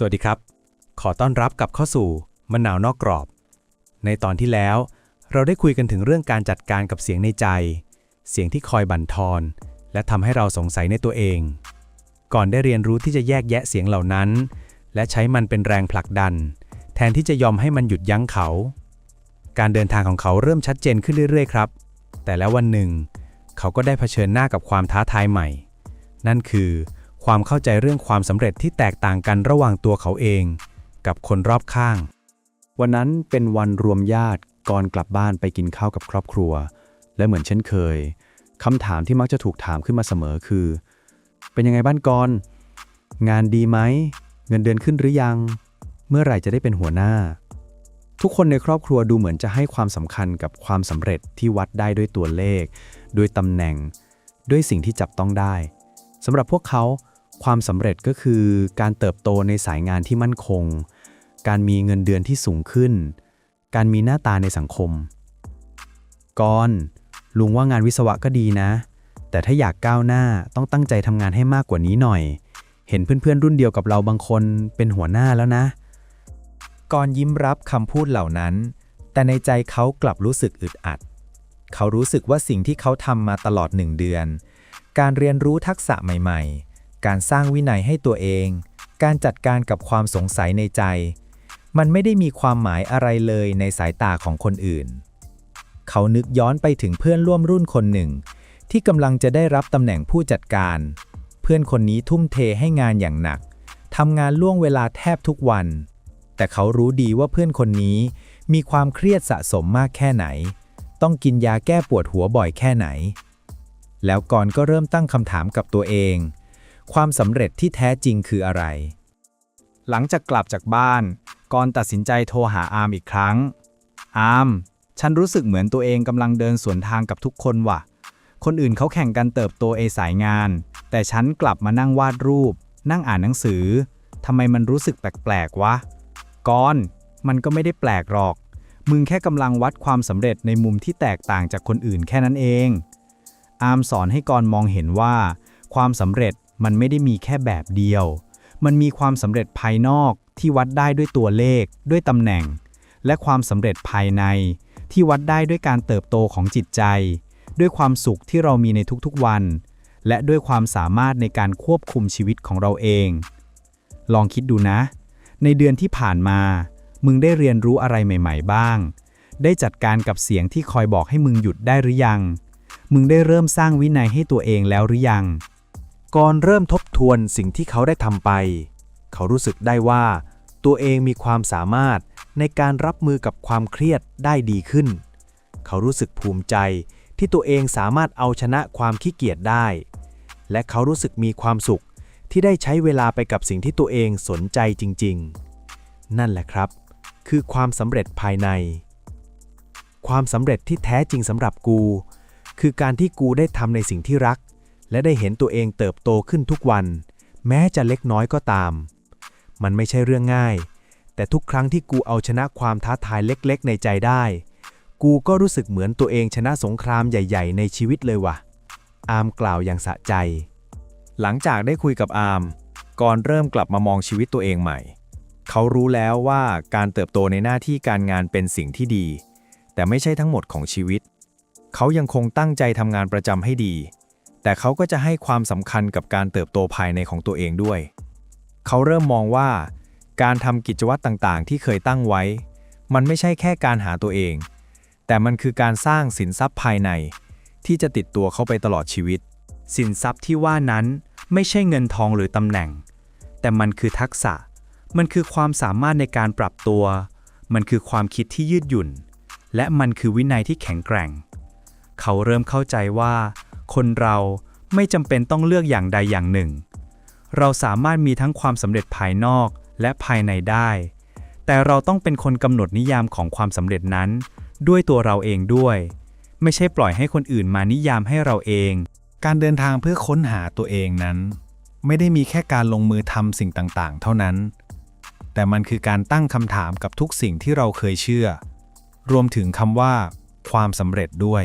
สวัสดีครับ ขอต้อนรับกลับเข้าสู่มะนาวนอกกรอบ ในตอนที่แล้ว เราได้คุยกันถึงเรื่องการจัดการกับเสียงในใจ เสียงที่คอยบั่นทอน และทำให้เราสงสัยในตัวเอง ก่อนได้เรียนรู้ที่จะแยกแยะเสียงเหล่านั้น และใช้มันเป็นแรงผลักดัน แทนที่จะยอมให้มันหยุดยั้งเขา การเดินทางของเขาเริ่มชัดเจนขึ้นเรื่อยๆครับ แต่แล้ววันหนึ่ง เขาก็ได้เผชิญหน้ากับความท้าทายใหม่ นั่นคือ ความเข้าใจเรื่องความสำเร็จที่แตกต่างกันระหว่างตัวเขาเอง กับคนรอบข้าง วันนั้นเป็นวันรวมญาติก่อนกลับบ้านไปกินข้าวกับครอบครัว และเหมือนเช่นเคยคำถามที่มักจะถูกถามขึ้นมาเสมอคือ เป็นยังไงบ้านกอนงานดีไหม เงินเดือนขึ้นหรือยัง เมื่อไหร่จะได้เป็นหัวหน้า ทุกคนในครอบครัวดูเหมือนจะให้ความสำคัญกับความสำเร็จที่วัดได้ด้วยตัวเลข ด้วยตำแหน่ง ด้วยสิ่งที่จับต้องได้สำหรับพวกเขา ความสำเร็จก็คือการเติบโตในสายงานที่มั่นคง การมีเงินเดือนที่สูงขึ้น การมีหน้าตาในสังคมก่อนลุงว่างานวิศวะก็ดีนะ แต่ถ้าอยากก้าวหน้าต้องตั้งใจทำงานให้มากกว่านี้หน่อย เห็นเพื่อนๆ รุ่นเดียวกับเราบางคนเป็นหัวหน้าแล้วนะกอนยิ้มรับคำพูดเหล่านั้น แต่ในใจเขากลับรู้สึกอึดอัด เขารู้สึกว่าสิ่งที่เขาทำมาตลอดหนึ่งเดือน การเรียนรู้ทักษะใหม่ ๆ การสร้างวินัยให้ตัวเอง การจัดการกับความสงสัยในใจ มันไม่ได้มีความหมายอะไรเลยในสายตาของคนอื่น เขานึกย้อนไปถึงเพื่อนร่วมรุ่นคนหนึ่ง ที่กำลังจะได้รับตำแหน่งผู้จัดการ เพื่อนคนนี้ทุ่มเทให้งานอย่างหนักทำงานล่วงเวลาแทบทุกวัน แต่เขารู้ดีว่าเพื่อนคนนี้มีความเครียดสะสมมากแค่ไหน ต้องกินยาแก้ปวดหัวบ่อยแค่ไหน แล้วก่อนก็เริ่มตั้งคำถามกับตัวเอง ความสำเร็จที่แท้จริงคืออะไร หลังจากกลับจากบ้านกอนตัดสินใจโทรหาอาร์มอีกครั้ง อาร์ม ฉันรู้สึกเหมือนตัวเองกำลังเดินสวนทางกับทุกคนว่ะ คนอื่นเขาแข่งกันเติบโตเอสายงาน แต่ฉันกลับมานั่งวาดรูป นั่งอ่านหนังสือ ทำไมมันรู้สึกแปลกๆวะกอน มันก็ไม่ได้แปลกหรอก มึงแค่กำลังวัดความสำเร็จในมุมที่แตกต่างจากคนอื่นแค่นั้นเอง อาร์มสอนให้กอนมองเห็นว่า ความสำเร็จ มันไม่ได้มีแค่แบบเดียว มันมีความสำเร็จภายนอกที่วัดได้ด้วยตัวเลข ด้วยตำแหน่ง และความสำเร็จภายใน ที่วัดได้ด้วยการเติบโตของจิตใจ ด้วยความสุขที่เรามีในทุกๆวัน และด้วยความสามารถในการควบคุมชีวิตของเราเอง ลองคิดดูนะ ในเดือนที่ผ่านมา มึงได้เรียนรู้อะไรใหม่ ๆ บ้าง ได้จัดการกับเสียงที่คอยบอกให้มึงหยุดได้หรือยัง มึงได้เริ่มสร้างวินัยให้ตัวเองแล้วหรือยัง ก่อนเริ่มทบทวนสิ่งที่เขาได้ทำไป เขารู้สึกได้ว่า ตัวเองมีความสามารถในการรับมือกับความเครียดได้ดีขึ้น เขารู้สึกภูมิใจที่ตัวเองสามารถเอาชนะความขี้เกียจได้ และเขารู้สึกมีความสุขที่ได้ใช้เวลาไปกับสิ่งที่ตัวเองสนใจจริง ๆ นั่นแหละครับ คือความสำเร็จภายใน ความสำเร็จที่แท้จริงสำหรับกู คือการที่กูได้ทำในสิ่งที่รัก และได้เห็นตัวเองเติบโตขึ้นทุกวัน แม้จะเล็กน้อยก็ตาม มันไม่ใช่เรื่องง่าย แต่ทุกครั้งที่กูเอาชนะความท้าทายเล็กๆ ในใจได้ กูก็รู้สึกเหมือนตัวเองชนะสงครามใหญ่ ๆ ในชีวิตเลยว่ะ อามกล่าวอย่างสะใจ หลังจากได้คุยกับอาร์มก่อนเริ่มกลับมามองชีวิตตัวเองใหม่ เขารู้แล้วว่าการเติบโตในหน้าที่การงานเป็นสิ่งที่ดี แต่ไม่ใช่ทั้งหมดของชีวิต เขายังคงตั้งใจทำงานประจำให้ดี แต่เขาก็จะให้ความสำคัญกับการเติบโตภายในของตัวเองด้วย เขาเริ่มมองว่า การทำกิจวัตรต่างๆ ที่เคยตั้งไว้ มันไม่ใช่แค่การหาตัวเอง แต่มันคือการสร้างสินทรัพย์ภายใน ที่จะติดตัวเขาไปตลอดชีวิต สินทรัพย์ที่ว่านั้นไม่ใช่เงินทองหรือตำแหน่ง แต่มันคือทักษะ มันคือความสามารถในการปรับตัว มันคือความคิดที่ยืดหยุ่น และมันคือวินัยที่แข็งแกร่ง เขาเริ่มเข้าใจว่า คนเราไม่จำเป็นต้องเลือกอย่างใดอย่างหนึ่ง เราสามารถมีทั้งความสำเร็จภายนอกและภายในได้ แต่เราต้องเป็นคนกำหนดนิยามของความสำเร็จนั้น ด้วยตัวเราเองด้วย ไม่ใช่ปล่อยให้คนอื่นมานิยามให้เราเอง การเดินทางเพื่อค้นหาตัวเองนั้น ไม่ได้มีแค่การลงมือทำสิ่งต่างๆ เท่านั้น แต่มันคือการตั้งคำถามกับทุกสิ่งที่เราเคยเชื่อ รวมถึงคำว่า ความสำเร็จด้วย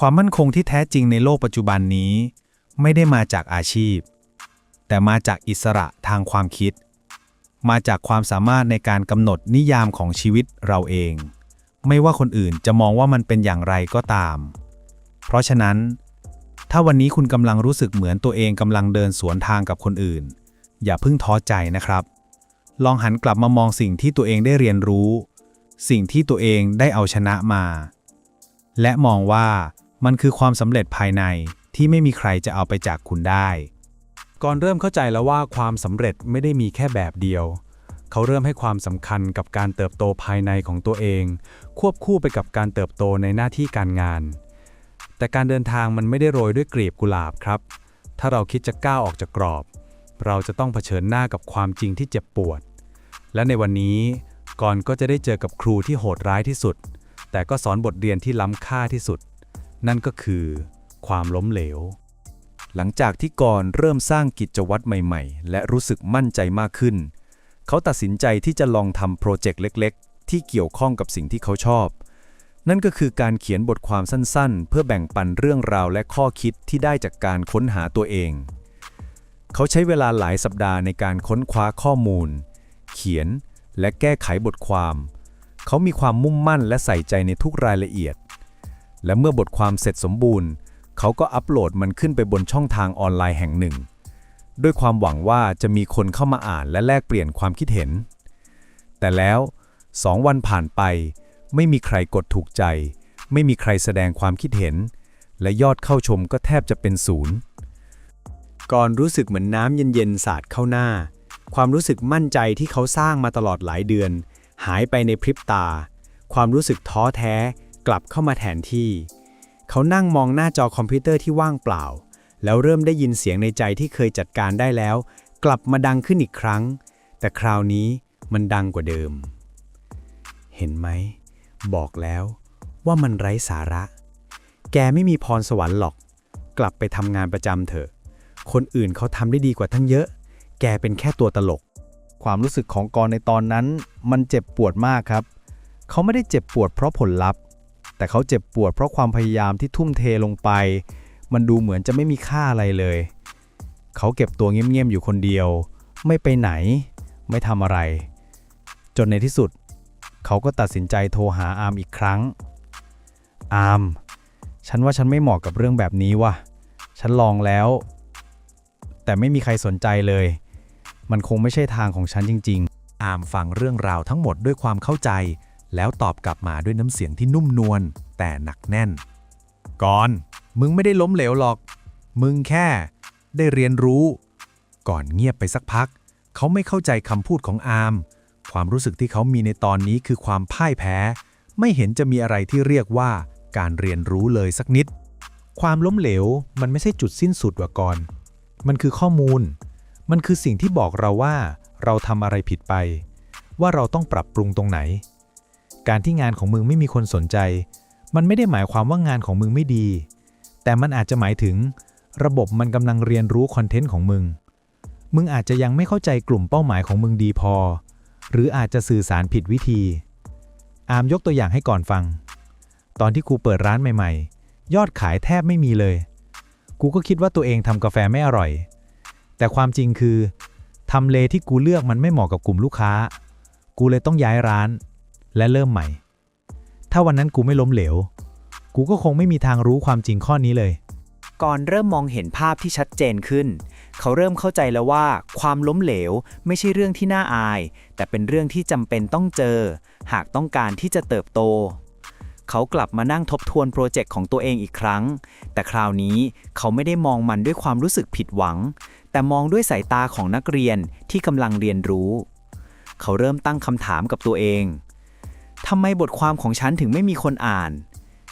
ความมั่นคงที่แท้จริงในโลกปัจจุบันนี้ ไม่ได้มาจากอาชีพ แต่มาจากอิสระทางความคิด มาจากความสามารถในการกำหนดนิยามของชีวิตเราเอง ไม่ว่าคนอื่นจะมองว่ามันเป็นอย่างไรก็ตาม เพราะฉะนั้น ถ้าวันนี้คุณกำลังรู้สึกเหมือนตัวเองกำลังเดินสวนทางกับคนอื่น อย่าเพิ่งท้อใจนะครับ ลองหันกลับมามองสิ่งที่ตัวเองได้เรียนรู้ สิ่งที่ตัวเองได้เอาชนะมา และมองว่า มันคือความสำเร็จภายในที่ไม่มีใครจะเอาไปจากคุณได้ ก่อนเริ่มเข้าใจแล้วว่าความสำเร็จไม่ได้มีแค่แบบเดียว เขาเริ่มให้ความสำคัญกับการเติบโตภายในของตัวเอง ควบคู่ไปกับการเติบโตในหน้าที่การงาน แต่การเดินทางมันไม่ได้โรยด้วยกลีบกุหลาบครับ ถ้าเราคิดจะก้าวออกจากกรอบ เราจะต้องเผชิญหน้ากับความจริงที่เจ็บปวด และในวันนี้ก่อนก็จะได้เจอกับครูที่โหดร้ายที่สุด แต่ก็สอนบทเรียนที่ล้ำค่าที่สุด นั่นก็คือ ความล้มเหลว หลังจากที่กรเริ่มสร้างกิจวัตรใหม่ๆ และรู้สึกมั่นใจมากขึ้น เขาตัดสินใจที่จะลองทำโปรเจกต์เล็กๆ ที่เกี่ยวข้องกับสิ่งที่เขาชอบ นั่นก็คือการเขียนบทความสั้นๆ เพื่อแบ่งปันเรื่องราวและข้อคิดที่ได้จากการค้นหาตัวเอง เขาใช้เวลาหลายสัปดาห์ในการค้นคว้าข้อมูล เขียนและแก้ไขบทความ เขามีความมุ่งมั่นและใส่ใจในทุกรายละเอียด และเมื่อบทความเสร็จสมบูรณ์ เขาก็อัปโหลดมันขึ้นไปบนช่องทางออนไลน์แห่งหนึ่ง ด้วยความหวังว่าจะมีคนเข้ามาอ่านและแลกเปลี่ยนความคิดเห็น แต่แล้วสองวันผ่านไป ไม่มีใครกดถูกใจ ไม่มีใครแสดงความคิดเห็น และยอดเข้าชมก็แทบจะเป็นศูนย์ก่อนรู้สึกเหมือนน้ำเย็นๆสาดเข้าหน้า ความรู้สึกมั่นใจที่เขาสร้างมาตลอดหลายเดือน หายไปในพริบตา ความรู้สึกท้อแท้ กลับเข้ามาแทนที่ เขานั่งมองหน้าจอคอมพิวเตอร์ที่ว่างเปล่า แล้วเริ่มได้ยินเสียงในใจที่เคยจัดการได้แล้ว กลับมาดังขึ้นอีกครั้ง แต่คราวนี้มันดังกว่าเดิม เห็นไหม บอกแล้วว่ามันไร้สาระ แกไม่มีพรสวรรค์หรอก กลับไปทำงานประจำเถอะ คนอื่นเขาทำได้ดีกว่าทั้งเยอะ แกเป็นแค่ตัวตลก ความรู้สึกของกรในตอนนั้น มันเจ็บปวดมากครับ เขาไม่ได้เจ็บปวดเพราะผลลัพธ์ แต่เขาเจ็บปวดเพราะความพยายามที่ทุ่มเทลงไป มันดูเหมือนจะไม่มีค่าอะไรเลย เขาเก็บตัวเงียบๆอยู่คนเดียว ไม่ไปไหน ไม่ทำอะไร จนในที่สุด เขาก็ตัดสินใจโทรหาอาร์มอีกครั้ง อาร์ม ฉันว่าฉันไม่เหมาะกับเรื่องแบบนี้ว่ะ ฉันลองแล้ว แต่ไม่มีใครสนใจเลย มันคงไม่ใช่ทางของฉันจริง ๆ อาร์มฟังเรื่องราวทั้งหมดด้วยความเข้าใจ แล้วตอบกลับมาด้วยน้ำเสียงที่นุ่มนวลแต่หนักแน่น ก่อน มึงไม่ได้ล้มเหลวหรอก มึงแค่ ได้เรียนรู้ ก่อนเงียบไปสักพัก เขาไม่เข้าใจคำพูดของอาร์ม ความรู้สึกที่เขามีในตอนนี้คือความพ่ายแพ้ ไม่เห็นจะมีอะไรที่เรียกว่าการเรียนรู้เลยสักนิด ความล้มเหลวมันไม่ใช่จุดสิ้นสุดว่ะก่อน มันคือข้อมูล มันคือสิ่งที่บอกเราว่า เราทำอะไรผิดไป ว่าเราต้องปรับปรุงตรงไหน การที่งานของมึงไม่มีคนสนใจ มันไม่ได้หมายความว่างานของมึงไม่ดี แต่มันอาจจะหมายถึง ระบบมันกำลังเรียนรู้คอนเทนต์ของมึง มึงอาจจะยังไม่เข้าใจกลุ่มเป้าหมายของมึงดีพอ หรืออาจจะสื่อสารผิดวิธี อามยกตัวอย่างให้ก่อนฟัง ตอนที่กูเปิดร้านใหม่ๆ ยอดขายแทบไม่มีเลย กูก็คิดว่าตัวเองทำกาแฟไม่อร่อย แต่ความจริงคือทำเลที่กูเลือกมันไม่เหมาะกับกลุ่มลูกค้า กูเลยต้องย้ายร้าน และเริ่มใหม่ ถ้าวันนั้นกูไม่ล้มเหลว กูก็คงไม่มีทางรู้ความจริงข้อนี้เลย ก่อนเริ่มมองเห็นภาพที่ชัดเจนขึ้น เขาเริ่มเข้าใจแล้วว่า ความล้มเหลวไม่ใช่เรื่องที่น่าอาย แต่เป็นเรื่องที่จำเป็นต้องเจอ หากต้องการที่จะเติบโต เขากลับมานั่งทบทวนโปรเจกต์ของตัวเองอีกครั้ง แต่คราวนี้เขาไม่ได้มองมันด้วยความรู้สึกผิดหวัง แต่มองด้วยสายตาของนักเรียนที่กำลังเรียนรู้ เขาเริ่มตั้งคำถามกับตัวเอง ทำไมบทความของฉันถึงไม่มีคนอ่าน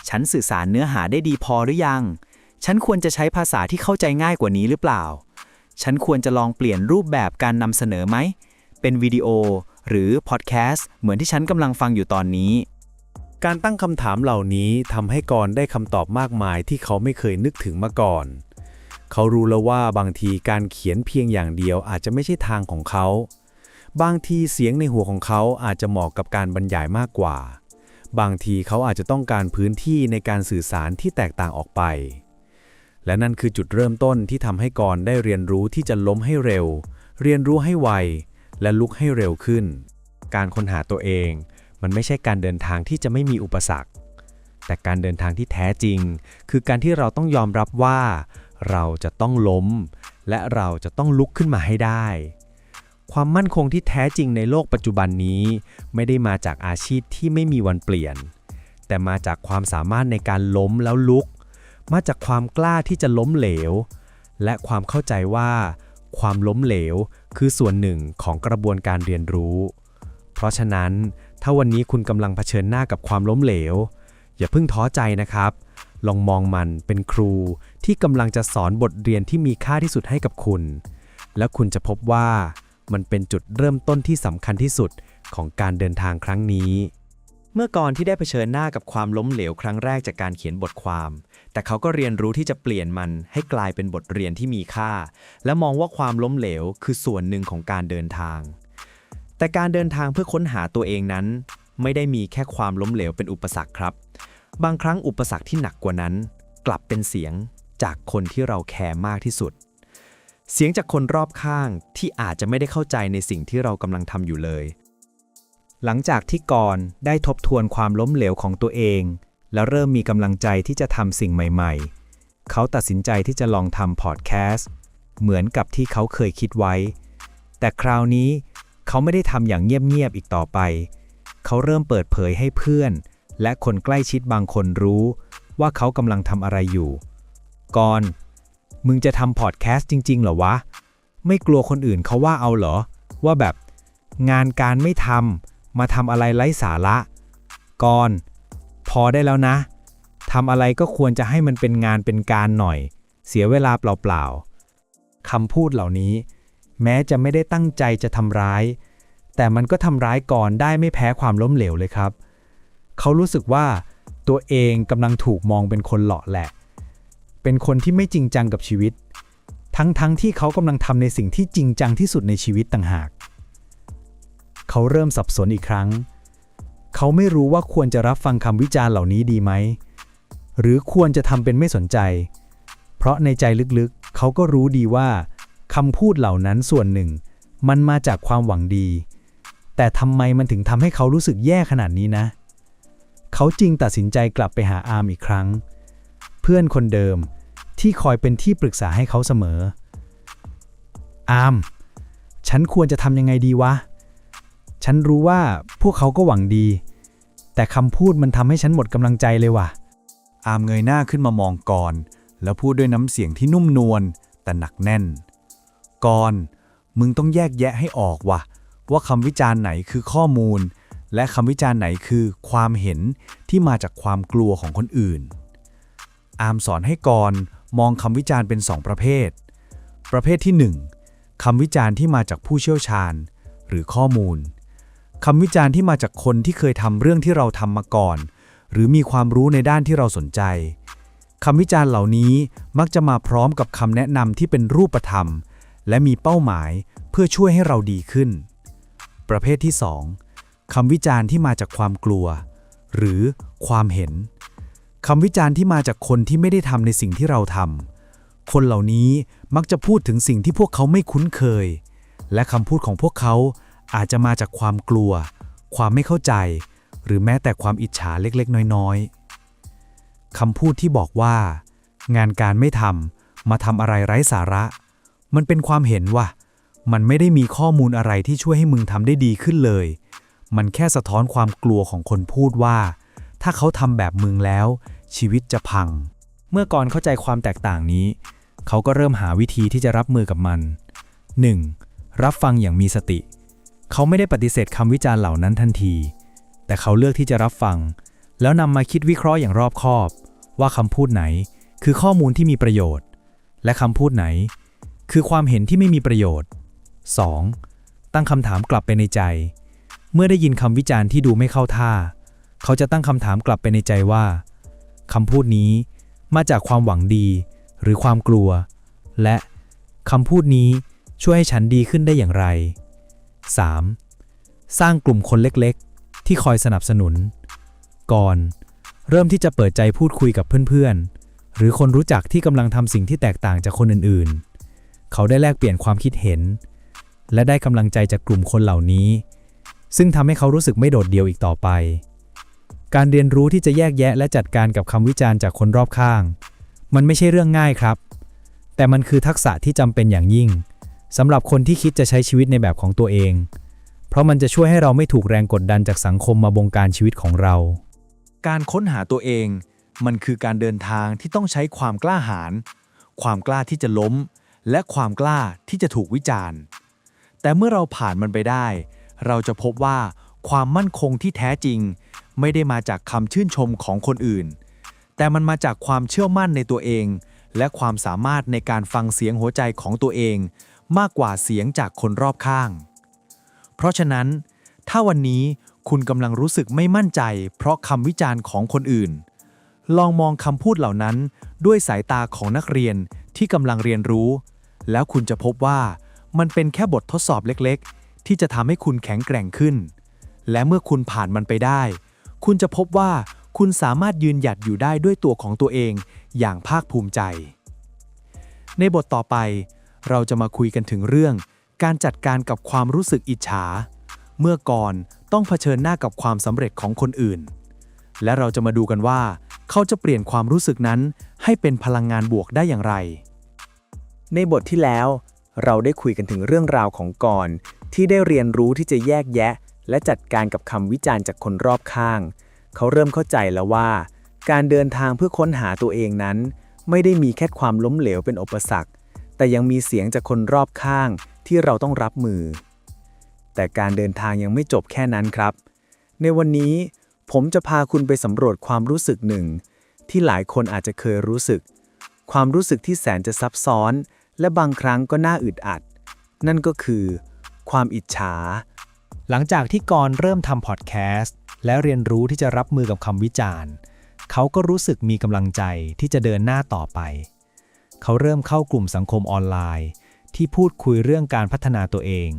ฉันสื่อสารเนื้อหาได้ดีพอหรือยัง ฉันควรจะใช้ภาษาที่เข้าใจง่ายกว่านี้หรือเปล่า ฉันควรจะลองเปลี่ยนรูปแบบการนำเสนอไหม เป็นวิดีโอหรือพอดแคสต์เหมือนที่ฉันกำลังฟังอยู่ตอนนี้ การตั้งคำถามเหล่านี้ทำให้กรได้คำตอบมากมายที่เขาไม่เคยนึกถึงมาก่อน เขารู้แล้วว่าบางทีการเขียนเพียงอย่างเดียวอาจจะไม่ใช่ทางของเขา บางทีเสียงในหัวของเขาอาจจะเหมาะกับการบรรยายมากกว่า บางทีเขาอาจจะต้องการพื้นที่ในการสื่อสารที่แตกต่างออกไป และนั่นคือจุดเริ่มต้นที่ทำให้กรได้เรียนรู้ที่จะล้มให้เร็ว เรียนรู้ให้ไว และลุกให้เร็วขึ้น การค้นหาตัวเอง มันไม่ใช่การเดินทางที่จะไม่มีอุปสรรค แต่การเดินทางที่แท้จริง คือการที่เราต้องยอมรับว่า เราจะต้องล้ม และเราจะต้องลุกขึ้นมาให้ได้ ความมั่นคงที่แท้จริงในโลกปัจจุบันนี้ ไม่ได้มาจากอาชีพที่ไม่มีวันเปลี่ยน แต่มาจากความสามารถในการล้มแล้วลุก มาจากความกล้าที่จะล้มเหลว และความเข้าใจว่า ความล้มเหลวคือส่วนหนึ่งของกระบวนการเรียนรู้ เพราะฉะนั้น ถ้าวันนี้คุณกำลังเผชิญหน้ากับความล้มเหลว อย่าเพิ่งท้อใจนะครับ ลองมองมันเป็นครูที่กำลังจะสอนบทเรียนที่มีค่าที่สุดให้กับคุณ และคุณจะพบว่า มันเป็นจุดเริ่มต้นที่สำคัญที่สุดของการเดินทางครั้งนี้ เมื่อก่อนที่ได้เผชิญหน้ากับความล้มเหลวครั้งแรกจากการเขียนบทความ แต่เขาก็เรียนรู้ที่จะเปลี่ยนมันให้กลายเป็นบทเรียนที่มีค่า และมองว่าความล้มเหลวคือส่วนหนึ่งของการเดินทาง แต่การเดินทางเพื่อค้นหาตัวเองนั้น ไม่ได้มีแค่ความล้มเหลวเป็นอุปสรรคครับ บางครั้งอุปสรรคที่หนักกว่านั้น กลับเป็นเสียงจากคนที่เราแคร์มากที่สุด เสียงจากคนรอบข้างที่อาจจะไม่ได้เข้าใจในสิ่งที่เรากำลังทำอยู่เลย หลังจากที่กรณ์ได้ทบทวนความล้มเหลวของตัวเอง แล้วเริ่มมีกำลังใจที่จะทำสิ่งใหม่ ๆ เขาตัดสินใจที่จะลองทำพอดแคสต์เหมือนกับที่เขาเคยคิดไว้ แต่คราวนี้เขาไม่ได้ทำอย่างเงียบ ๆ อีกต่อไป เขาเริ่มเปิดเผยให้เพื่อน และคนใกล้ชิดบางคนรู้ ว่าเขากำลังทำอะไรอยู่กรณ์ มึงจะทำพอดแคสต์จริง ๆ เหรอวะ ไม่กลัวคนอื่นเขาว่าเอาเหรอ ว่าแบบ งานการไม่ทำมาทำอะไรไร้สาระก่อนพอได้แล้วนะทำอะไรก็ควรจะให้มันเป็นงานเป็นการหน่อย เสียเวลาเปล่าๆคำพูดเหล่านี้ แม้จะไม่ได้ตั้งใจจะทำร้าย แต่มันก็ทำร้ายก่อนได้ไม่แพ้ความล้มเหลวเลยครับ เขารู้สึกว่าตัวเองกำลังถูกมองเป็นคนหลาะแหละ เป็นคนที่ไม่จริงจังกับชีวิต ทั้งๆทที่เขากำลังทำในสิ่งที่จริงจังที่สุดในชีวิตต่างหาก เขาเริ่มสับสนอีกครั้ง เขาไม่รู้ว่าควรจะรับฟังคำวิจารณ์เหล่านี้ดีไหม หรือควรจะทำเป็นไม่สนใจ เพราะในใจลึกๆ เขาก็รู้ดีว่าคำพูดเหล่านั้นส่วนหนึ่ง มันมาจากความหวังดี แต่ทำไมมันถึงทำให้เขารู้สึกแย่ขนาดนี้นะ เขาจึงตัดสินใจกลับไปหาอาร์มอีกครั้ง เพื่อนคนเดิม ที่คอยเป็นที่ปรึกษาให้เขาเสมอ อาร์ม ฉันควรจะทำยังไงดีวะ ฉันรู้ว่าพวกเขาก็หวังดี แต่คำพูดมันทำให้ฉันหมดกำลังใจเลยว่ะ อามเงยหน้าขึ้นมามองกรณ์แล้วพูดด้วยน้ำเสียงที่นุ่มนวลแต่หนักแน่นกรณ์มึงต้องแยกแยะให้ออกว่ะ ว่าคำวิจารณ์ไหนคือข้อมูล และคำวิจารณ์ไหนคือความเห็นที่มาจากความกลัวของคนอื่น อามสอนให้กรมองคำวิจารณ์เป็นสองประเภท ประเภทที่ 1คำวิจารณ์ที่มาจากผู้เชี่ยวชาญ หรือข้อมูลคำวิจารณ์ที่มาจากคนที่เคยทำเรื่องที่เราทำมาก่อน หรือมีความรู้ในด้านที่เราสนใจคำวิจารณ์เหล่านี้มักจะมาพร้อมกับคำแนะนำที่เป็นรูปธรรม และมีเป้าหมายเพื่อช่วยให้เราดีขึ้น ประเภทที่ 2คำวิจารณ์ที่มาจากความกลัว หรือความเห็น คำวิจารณ์ที่มาจากคนที่ไม่ได้ทำในสิ่งที่เราทำ คนเหล่านี้มักจะพูดถึงสิ่งที่พวกเขาไม่คุ้นเคย และคำพูดของพวกเขาอาจจะมาจากความกลัว ความไม่เข้าใจ หรือแม้แต่ความอิจฉาเล็กๆ น้อยๆ คำพูดที่บอกว่า งานการไม่ทำมาทำอะไรไร้สาระ มันเป็นความเห็นว่า มันไม่ได้มีข้อมูลอะไรที่ช่วยให้มึงทำได้ดีขึ้นเลย มันแค่สะท้อนความกลัวของคนพูดว่า ถ้าเขาทำแบบมึงแล้ว ชีวิตจะพัง เมื่อกรเข้าใจความแตกต่างนี้ เขาก็เริ่มหาวิธีที่จะรับมือกับมัน 1. รับฟังอย่างมีสติ เขาไม่ได้ปฏิเสธคำวิจารณ์เหล่านั้นทันที แต่เขาเลือกที่จะรับฟัง แล้วนำมาคิดวิเคราะห์อย่างรอบคอบ ว่าคำพูดไหนคือข้อมูลที่มีประโยชน์ และคำพูดไหน คือความเห็นที่ไม่มีประโยชน์ 2. ตั้งคำถามกลับไปในใจ เมื่อได้ยินคำวิจารณ์ที่ดูไม่เข้าท่า เขาจะตั้งคำถามกลับไปในใจว่า คำพูดนี้มาจากความหวังดีหรือความกลัว และคำพูดนี้ช่วยให้ฉันดีขึ้นได้อย่างไร 3. สร้างกลุ่มคนเล็กๆ ที่คอยสนับสนุน ก่อน เริ่มที่จะเปิดใจพูดคุยกับเพื่อนๆ หรือคนรู้จักที่กำลังทำสิ่งที่แตกต่างจากคนอื่นๆ เขาได้แลกเปลี่ยนความคิดเห็น และได้กำลังใจจากกลุ่มคนเหล่านี้ ซึ่งทำให้เขารู้สึกไม่โดดเดี่ยวอีกต่อไป การเรียนรู้ที่จะแยกแยะและจัดการกับคำวิจารณ์จากคนรอบข้าง มันไม่ใช่เรื่องง่ายครับ แต่มันคือทักษะที่จำเป็นอย่างยิ่งสำหรับคนที่คิดจะใช้ชีวิตในแบบของตัวเอง เพราะมันจะช่วยให้เราไม่ถูกแรงกดดันจากสังคมมาบงการชีวิตของเรา การค้นหาตัวเอง มันคือการเดินทางที่ต้องใช้ความกล้าหาญความกล้าที่จะล้ม และความกล้าที่จะถูกวิจารณ์ แต่เมื่อเราผ่านมันไปได้ เราจะพบว่าความมั่นคงที่แท้จริง ไม่ได้มาจากคำชื่นชมของคนอื่น แต่มันมาจากความเชื่อมั่นในตัวเอง และความสามารถในการฟังเสียงหัวใจของตัวเอง มากกว่าเสียงจากคนรอบข้าง เพราะฉะนั้น ถ้าวันนี้คุณกำลังรู้สึกไม่มั่นใจ เพราะคำวิจารณ์ของคนอื่น ลองมองคำพูดเหล่านั้นด้วยสายตาของนักเรียนที่กำลังเรียนรู้ แล้วคุณจะพบว่ามันเป็นแค่บททดสอบเล็กๆ ที่จะทำให้คุณแข็งแกร่งขึ้น และเมื่อคุณผ่านมันไปได้ คุณจะพบว่าคุณสามารถยืนหยัดอยู่ได้ด้วยตัวของตัวเองอย่างภาคภูมิใจ ในบทต่อไป เราจะมาคุยกันถึงเรื่อง การจัดการกับความรู้สึกอิจฉา เมื่อก่อนต้องเผชิญหน้ากับความสำเร็จของคนอื่น และเราจะมาดูกันว่า เขาจะเปลี่ยนความรู้สึกนั้น ให้เป็นพลังงานบวกได้อย่างไร ในบทที่แล้ว เราได้คุยกันถึงเรื่องราวของกรที่ได้เรียนรู้ที่จะแยกแยะ และจัดการกับคำวิจารณ์จากคนรอบข้าง เขาเริ่มเข้าใจแล้วว่า การเดินทางเพื่อค้นหาตัวเองนั้น ไม่ได้มีแค่ความล้มเหลวเป็นอุปสรรค แต่ยังมีเสียงจากคนรอบข้างที่เราต้องรับมือ แต่การเดินทางยังไม่จบแค่นั้นครับ ในวันนี้ผมจะพาคุณไปสำรวจความรู้สึกหนึ่ง ที่หลายคนอาจจะเคยรู้สึก ความรู้สึกที่แสนจะซับซ้อน และบางครั้งก็น่าอึดอัด นั่นก็คือ ความอิจฉา หลังจากที่กรเริ่มทำพอดแคสต์และเรียนรู้ที่จะรับมือกับคำวิจารณ์ เขาก็รู้สึกมีกำลังใจที่จะเดินหน้าต่อไป เขาเริ่มเข้ากลุ่มสังคมออนไลน์ ที่พูดคุยเรื่องการพัฒนาตัวเอง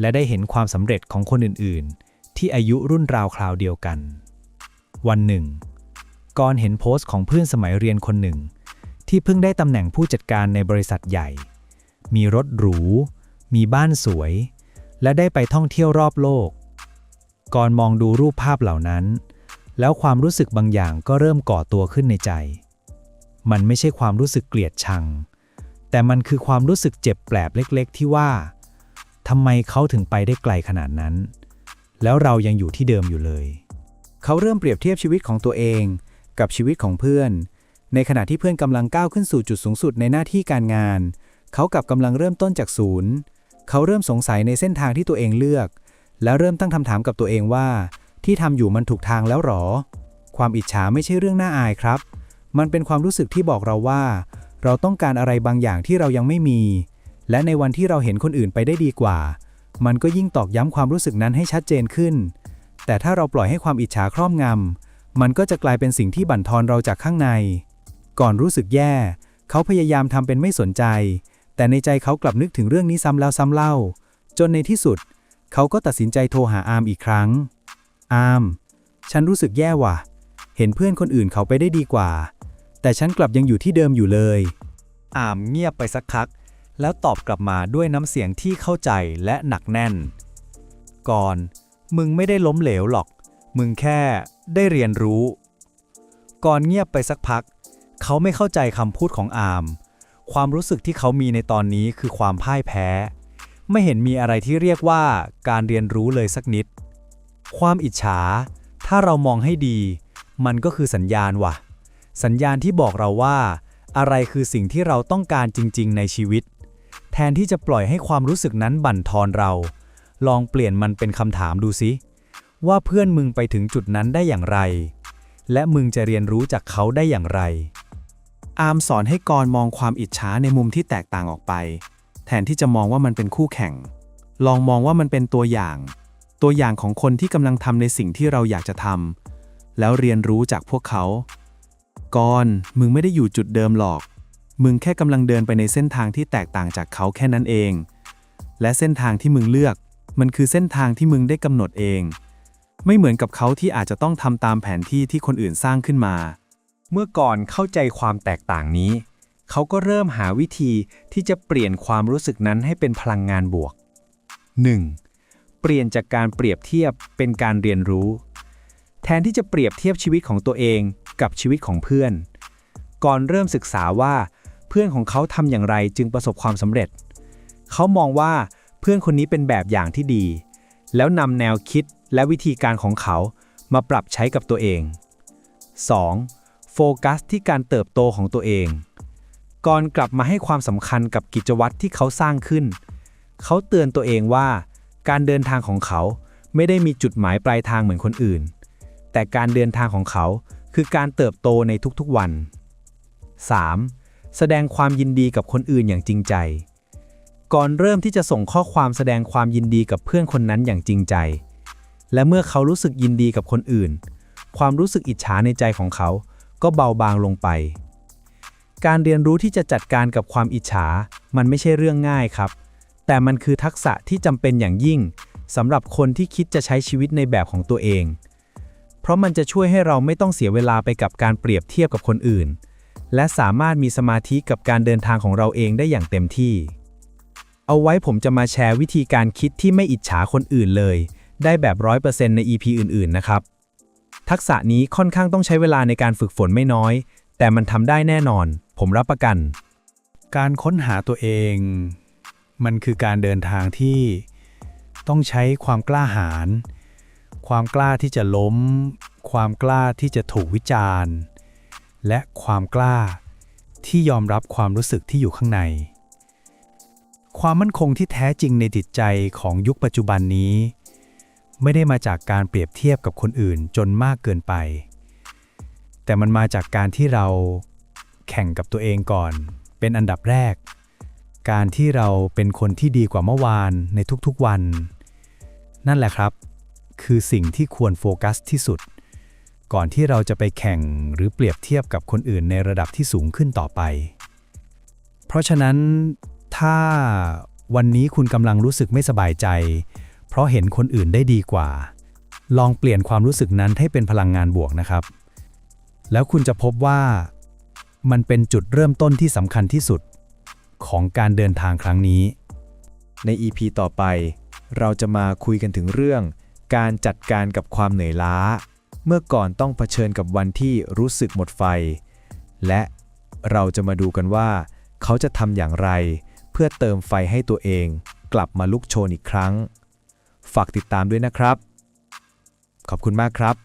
และได้เห็นความสำเร็จของคนอื่นๆ ที่อายุรุ่นราวคราวเดียวกัน วันหนึ่งกรเห็นโพสต์ของเพื่อนสมัยเรียนคนหนึ่ง ที่เพิ่งได้ตำแหน่งผู้จัดการในบริษัทใหญ่ มีรถหรู มีบ้านสวย และได้ไปท่องเที่ยวรอบโลก ก่อนมองดูรูปภาพเหล่านั้น แล้วความรู้สึกบางอย่างก็เริ่มก่อตัวขึ้นในใจ มันไม่ใช่ความรู้สึกเกลียดชัง แต่มันคือความรู้สึกเจ็บแปลบเล็กๆ ที่ว่าทำไมเขาถึงไปได้ไกลขนาดนั้น แล้วเรายังอยู่ที่เดิมอยู่เลย เขาเริ่มเปรียบเทียบชีวิตของตัวเอง กับชีวิตของเพื่อน ในขณะที่เพื่อนกำลังก้าวขึ้นสู่จุดสูงสุดในหน้าที่การงาน เขากลับกำลังเริ่มต้นจากศูนย์ เขาเริ่มสงสัยในเส้นทางที่ตัวเองเลือก แล้วเริ่มตั้งคำถามกับตัวเองว่า ที่ทำอยู่มันถูกทางแล้วหรอ ความอิจฉาไม่ใช่เรื่องน่าอายครับ มันเป็นความรู้สึกที่บอกเราว่า เราต้องการอะไรบางอย่างที่เรายังไม่มี และในวันที่เราเห็นคนอื่นไปได้ดีกว่า มันก็ยิ่งตอกย้ำความรู้สึกนั้นให้ชัดเจนขึ้น แต่ถ้าเราปล่อยให้ความอิจฉาครอบงำมันก็จะกลายเป็นสิ่งที่บั่นทอนเราจากข้างใน ก่อนรู้สึกแย่ เขาพยายามทำเป็นไม่สนใจ แต่ในใจเขากลับนึกถึงเรื่องนี้ซ้ำแล้วซ้ำเล่า จนในที่สุด เขาก็ตัดสินใจโทรหาอาร์มอีกครั้ง อาร์ม ฉันรู้สึกแย่ว่ะ เห็นเพื่อนคนอื่นเขาไปได้ดีกว่า แต่ฉันกลับยังอยู่ที่เดิมอยู่เลย อาร์มเงียบไปสักพัก แล้วตอบกลับมาด้วยน้ำเสียงที่เข้าใจและหนักแน่น ก่อน มึงไม่ได้ล้มเหลวหรอก มึงแค่ได้เรียนรู้ ก่อนเงียบไปสักพัก เขาไม่เข้าใจคำพูดของอาร์ม ความรู้สึกที่เขามีในตอนนี้คือความพ่ายแพ้ ไม่เห็นมีอะไรที่เรียกว่าการเรียนรู้เลยสักนิด ความอิจฉา ถ้าเรามองให้ดี มันก็คือสัญญาณว่ะ สัญญาณที่บอกเราว่า อะไรคือสิ่งที่เราต้องการจริง ๆ ในชีวิต แทนที่จะปล่อยให้ความรู้สึกนั้นบั่นทอนเรา ลองเปลี่ยนมันเป็นคำถามดูสิว่าเพื่อนมึงไปถึงจุดนั้นได้อย่างไร และมึงจะเรียนรู้จากเขาได้อย่างไร อาร์มสอนให้กรมองความอิจฉาในมุมที่แตกต่างออกไป แทนที่จะมองว่ามันเป็นคู่แข่ง ลองมองว่ามันเป็นตัวอย่าง ตัวอย่างของคนที่กำลังทำในสิ่งที่เราอยากจะทำแล้วเรียนรู้จากพวกเขา กรมึงไม่ได้อยู่จุดเดิมหรอก มึงแค่กำลังเดินไปในเส้นทางที่แตกต่างจากเขาแค่นั้นเอง และเส้นทางที่มึงเลือก มันคือเส้นทางที่มึงได้กำหนดเอง ไม่เหมือนกับเขาที่อาจจะต้องทำตามแผนที่ที่คนอื่นสร้างขึ้นมา เมื่อก่อนเข้าใจความแตกต่างนี้ เขาก็เริ่มหาวิธีที่จะเปลี่ยนความรู้สึกนั้นให้เป็นพลังงานบวก 1. เปลี่ยนจากการเปรียบเทียบเป็นการเรียนรู้ แทนที่จะเปรียบเทียบชีวิตของตัวเองกับชีวิตของเพื่อน ก่อนเริ่มศึกษาว่า เพื่อนของเขาทำอย่างไรจึงประสบความสำเร็จ เขามองว่าเพื่อนคนนี้เป็นแบบอย่างที่ดี แล้วนำแนวคิดและวิธีการของเขามาปรับใช้กับตัวเอง 2. โฟกัสที่การเติบโตของตัวเอง ก่อนกลับมาให้ความสำคัญกับกิจวัตรที่เขาสร้างขึ้น เขาเตือนตัวเองว่า การเดินทางของเขาไม่ได้มีจุดหมายปลายทางเหมือนคนอื่น แต่การเดินทางของเขาคือการเติบโตในทุกๆวัน 3. แสดงความยินดีกับคนอื่นอย่างจริงใจ ก่อนเริ่มที่จะส่งข้อความแสดงความยินดีกับเพื่อนคนนั้นอย่างจริงใจ และเมื่อเขารู้สึกยินดีกับคนอื่น ความรู้สึกอิจฉาในใจของเขา ก็เบาบางลงไป การเรียนรู้ที่จะจัดการกับความอิจฉา มันไม่ใช่เรื่องง่ายครับ แต่มันคือทักษะที่จำเป็นอย่างยิ่งสำหรับคนที่คิดจะใช้ชีวิตในแบบของตัวเอง เพราะมันจะช่วยให้เราไม่ต้องเสียเวลาไปกับการเปรียบเทียบกับคนอื่น และสามารถมีสมาธิกับการเดินทางของเราเองได้อย่างเต็มที่ เอาไว้ผมจะมาแชร์วิธีการคิดที่ไม่อิจฉาคนอื่นเลย ได้แบบ 100%ใน EP อื่น ๆ นะครับ ทักษะนี้ค่อนข้างต้องใช้เวลาในการฝึกฝนไม่น้อย แต่มันทำได้แน่นอน ผมรับประกัน การค้นหาตัวเอง มันคือการเดินทางที่ต้องใช้ความกล้าหาญความกล้าที่จะล้ม ความกล้าที่จะถูกวิจารณ์ และความกล้าที่ยอมรับความรู้สึกที่อยู่ข้างใน ความมั่นคงที่แท้จริงในจิตใจของยุคปัจจุบันนี้ ไม่ได้มาจากการเปรียบเทียบกับคนอื่นจนมากเกินไป แต่มันมาจากการที่เราแข่งกับตัวเองก่อน เป็นอันดับแรก การที่เราเป็นคนที่ดีกว่าเมื่อวานในทุกๆวัน นั่นแหละครับ คือสิ่งที่ควรโฟกัสที่สุด ก่อนที่เราจะไปแข่งหรือเปรียบเทียบกับคนอื่นในระดับที่สูงขึ้นต่อไป เพราะฉะนั้นถ้าวันนี้คุณกำลังรู้สึกไม่สบายใจ เพราะเห็นคนอื่นได้ดีกว่า ลองเปลี่ยนความรู้สึกนั้นให้เป็นพลังงานบวกนะครับ แล้วคุณจะพบว่า มันเป็นจุดเริ่มต้นที่สำคัญที่สุด ของการเดินทางครั้งนี้ ใน EP ต่อไป เราจะมาคุยกันถึงเรื่อง การจัดการกับความเหนื่อยล้า เมื่อก่อนต้องเผชิญกับวันที่รู้สึกหมดไฟ และเราจะมาดูกันว่า เขาจะทำอย่างไร เพื่อเติมไฟให้ตัวเอง กลับมาลุกโชนอีกครั้ง ฝากติดตามด้วยนะครับ ขอบคุณมากครับ